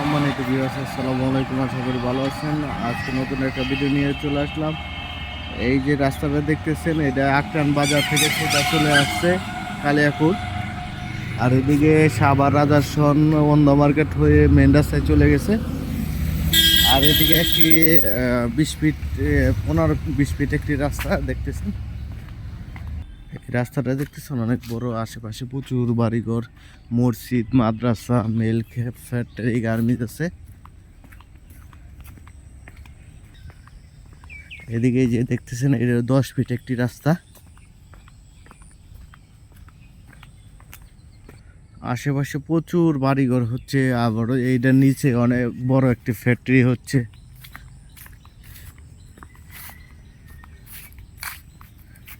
সম্মানিত ভিউয়ার্স আসসালামু আলাইকুম। আশা করি ভালো আছেন। আজকে নতুন একটা ভিডিও নিয়ে চলে আসলাম। এই যে রাস্তাটা দেখতেছেন, এটা আকরান বাজার থেকে সোজা চলে আসছে কালিয়াকুর আর এদিকে সাবার রাজারসন বন্ধ মার্কেট হয়ে মেন রাস্তায় চলে গেছে। আর এদিকে একটি বিশ ফিট পনেরো, বিশ ফিট একটি রাস্তা দেখতেছেন। রাস্তাটা দেখতেছেন, অনেক বড় আশেপাশে প্রচুর বাড়িঘর, মসজিদ, মাদ্রাসা, মিল ফ্যাক্টরি, গার্মেন্টস আছে। এদিকে যে দেখতেছেন, এটা দশ ফিট একটি রাস্তা। আশেপাশে প্রচুর বাড়িঘর হচ্ছে আবারও এইটার নিচে অনেক বড় একটি ফ্যাক্টরি হচ্ছে।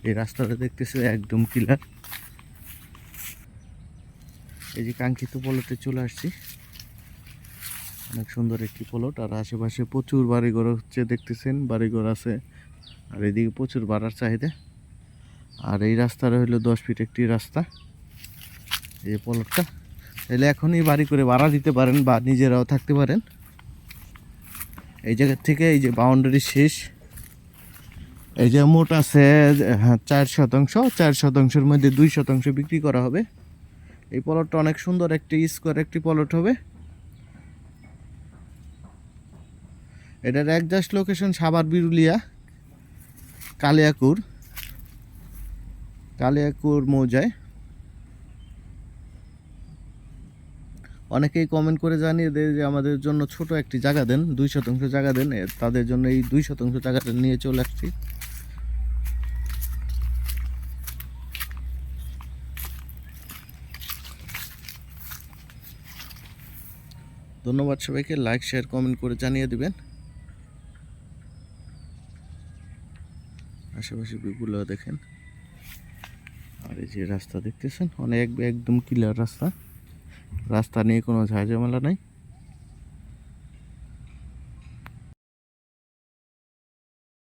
এই রাস্তাটা দেখতেছে একদম ক্লিয়ার এই যে কাঙ্ক্ষিত পলটে চলে আসছি। অনেক সুন্দর একটি পলট, আর আশেপাশে প্রচুর বাড়িঘর হচ্ছে দেখতেছেন, বাড়িঘর আছে, আর এদিকে প্রচুর বাড়ার চাহিদা। আর এই রাস্তাটা হলো দশ ফিট একটি রাস্তা, এই পলটটা। তাহলে এখনই বাড়ি করে ভাড়া দিতে পারেন বা নিজেরাও থাকতে পারেন। এই জায়গা থেকে এই যে বাউন্ডারি শেষ। এই যে মোট আছে হ্যাঁ চার শতাংশ। চার শতাংশের মধ্যে দুই শতাংশ বিক্রি করা হবে। এই পলটটা অনেক সুন্দর, একটি স্কোয়ার একটি পলট হবে। এটার একজাস্ট লোকেশন সাবার বিরুলিয়া, কালিয়াকুর। কালিয়াকুর মৌজায়। অনেকেই কমেন্ট করে জানিয়ে দেয় যে আমাদের জন্য ছোট একটি জায়গা দেন, দুই শতাংশ জায়গা দেন। তাদের জন্য এই দুই শতাংশ জায়গাটা নিয়ে চলে আসছি। ধন্যবাদ সবাইকে। লাইক শেয়ার কমেন্ট করে জানিয়ে দিবেন। আশেপাশে ভিউগুলো দেখেন। আর এই যে রাস্তা দেখতেছেন, অনেক একদম ক্লিয়ার রাস্তা। রাস্তা নিয়ে কোনো ঝাঁঝামেলা নাই।